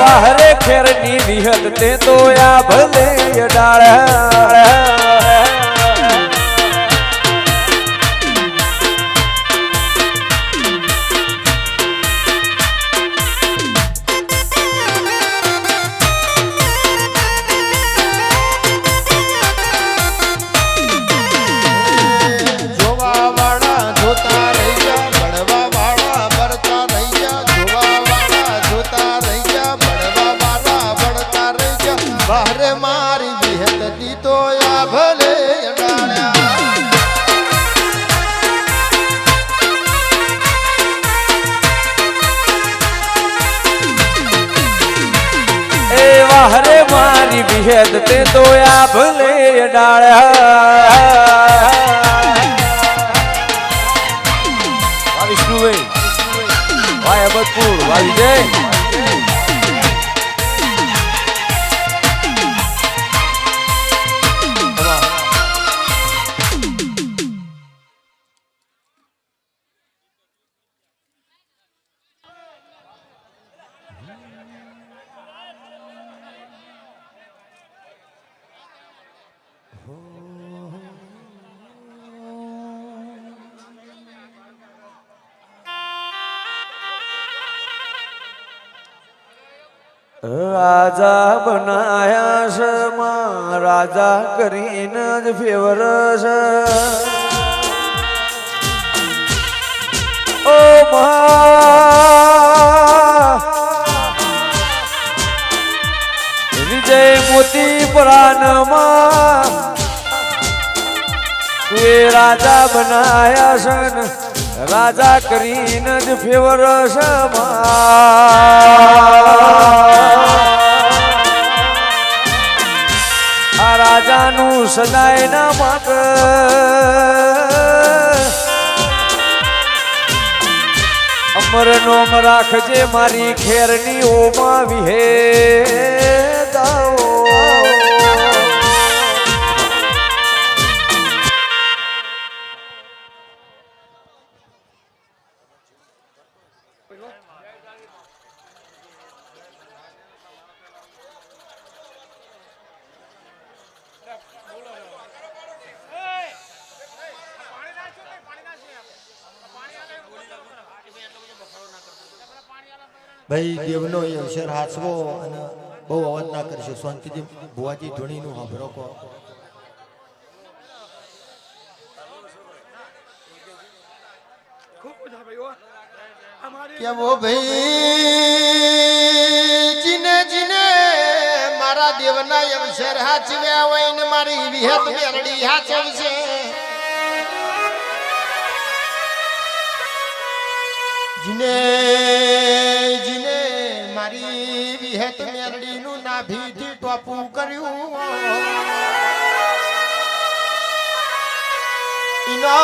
વાહરે ખેરની વિહત તે તો આ ભલે ડાળ એ વાહરે મારી વિહત તે દોયા ભલે ડાળ્યા વિષ્ણુભાઈ ભાઈ અબતપુર ભાઈ જય રાજા બનાયા છે, માં રાજા કરીને જ ફેવર છે. ઓ વિજય મોતી પ્રાણમાં એ રાજા બનાયા છે રાજા કરીને જ ફેવર. આ રાજાનું સદાય ના માગ અમર નોમ રાખજે મારી ખેરની ઓમાં વિહે ભાઈ દેવનો એ અવસર હાચવો અને બહુ અવાજ ના કરશે. શાંતિજી ભુવાજી ધૂણીનું સાંભળો કહો. કેમ ભાઈ જીને જીને મારા દેવના અવસર હાચવ્યા હોય ને મારી વિહત મેરડી હાચવશે જીને મારી વિહત મેરડીનું નાભીથી ટોપું કર્યું. ઇનો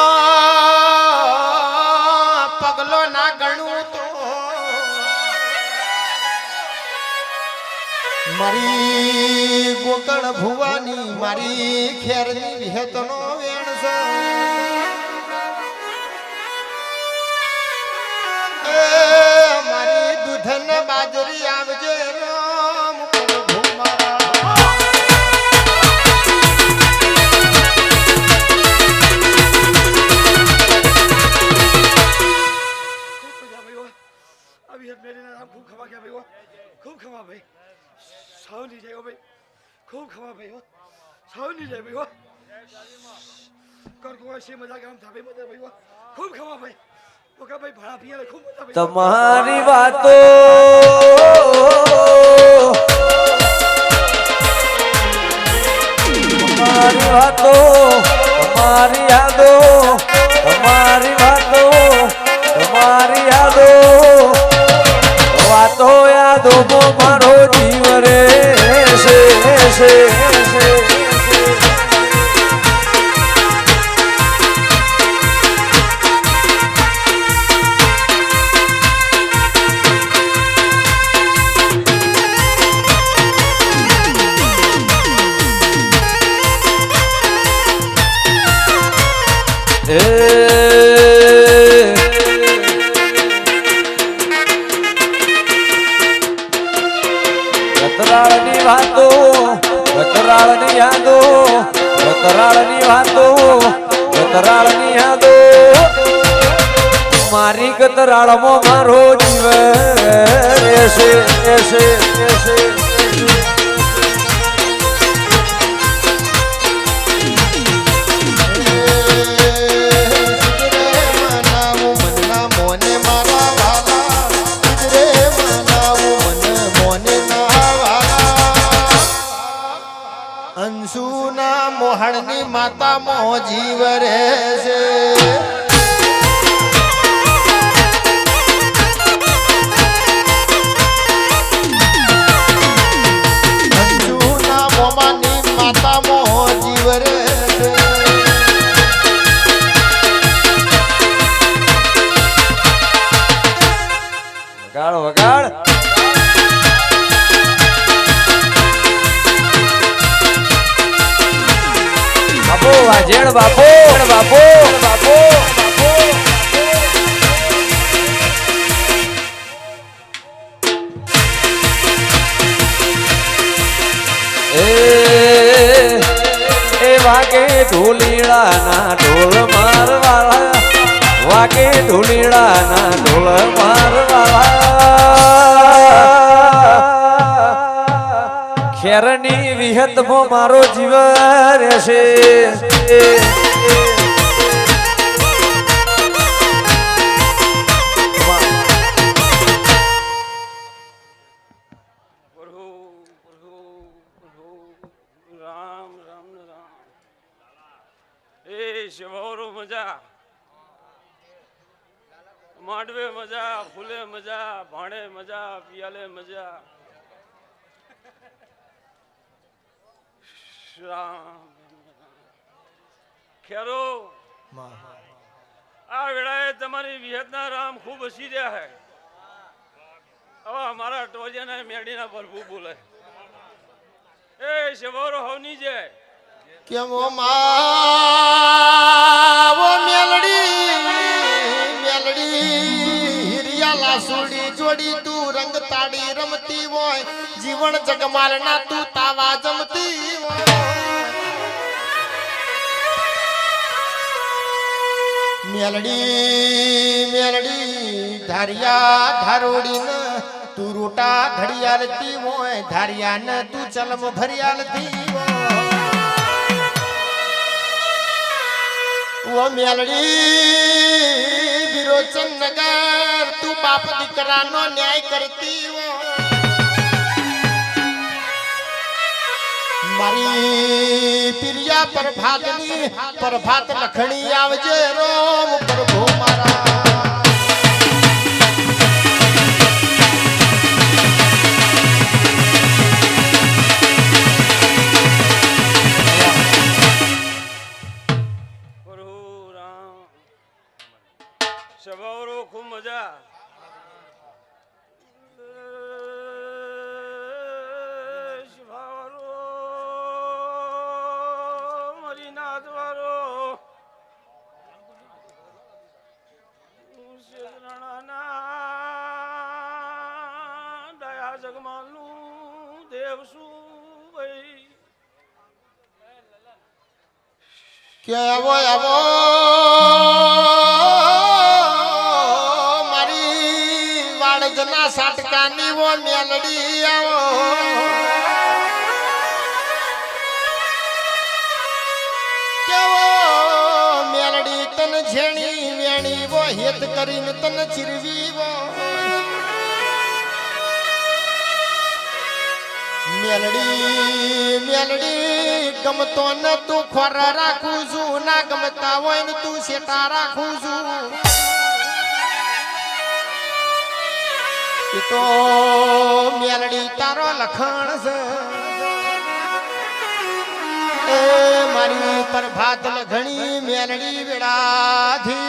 પગલો ના ગણું તો. મારી ગોકળ ભુવાની મારી ખેરની વિહેતનો વેણ છે. હેત મેરીને આમ ખૂબ ખવા ગયા ભાઈ હો. ખૂબ ખવા ભાઈ સાવ નહીં જાય હો ભાઈ ખૂબ ખવા ભાઈ હો સાવ નહીં જાય ભાઈ હો કર કોઈ છે મજા કામ થાપે મજા ભાઈ હો ખૂબ ખવા ભાઈ ઓકા ભાઈ ભાડા પીયા ખૂબ મજા ભાઈ. તમારી વાતો છે Hey મારી મારો જીવ. રહેશે એસે એસે વાલા અંશુના મોહણની માતા મો જીવ રહે બાપુ બાપુ બાપુ. વાગે ઢોલીડાના ઢોલ મારવાળા વાગે ઢોલીડાના ઢોલ મારવાળા ખેરની વિહતમાં મારો જીવ રહેશે. શિવારો મજા માંડવે મજા ફૂલે મજા ભાણે મજા પિયાલે મજા રામ ખેરો. આ વેળાએ તમારી વિહતના રામ ખૂબ હસી રહ્યા હે. હવે અમારા ટોજિયાના મેડીના પ્રભુ બોલે. એ શિવારો હવની જે કેમ ઓ માવો મેલડી મેલડી હિરિયા લાસુડી જોડી તું રંગ તાડી રમતી હોય. જીવન જગમાલના તું તાવા જમતી હોય. મેલડી મેલડી, ધારિયા ધારોડી તું રોટા ઘડિયાળતી હોય ધારિયા ને તું ચલમ ભરિયાળતી હોય. ઓ મેલડી, વિરોચન નગર, તું બાપ દીકરાનો ન્યાય કરતી હો મારી પિરિયા પ્રભાતની પ્રભાત લખણી આવજે રોમ પ્રભુ મારા ખૂબ મજા. દયા જગમાલનું દેવ શું ભાઈ કે આવો આવો? મારી વાળજના સાટકાની વો મેલડી આવો. તન ઝેણી વેણી વો, હેત કરીને તન ચીરવી વો. મેલડી મેલડી, ગમતો તું ખોર રાખું છું, ના ગમતા હોય તું શેટા રાખું છું. તો મેલડી તારો લખણ છે. એ મારી પ્રભાત ઘણી મેલડી વેળાથી.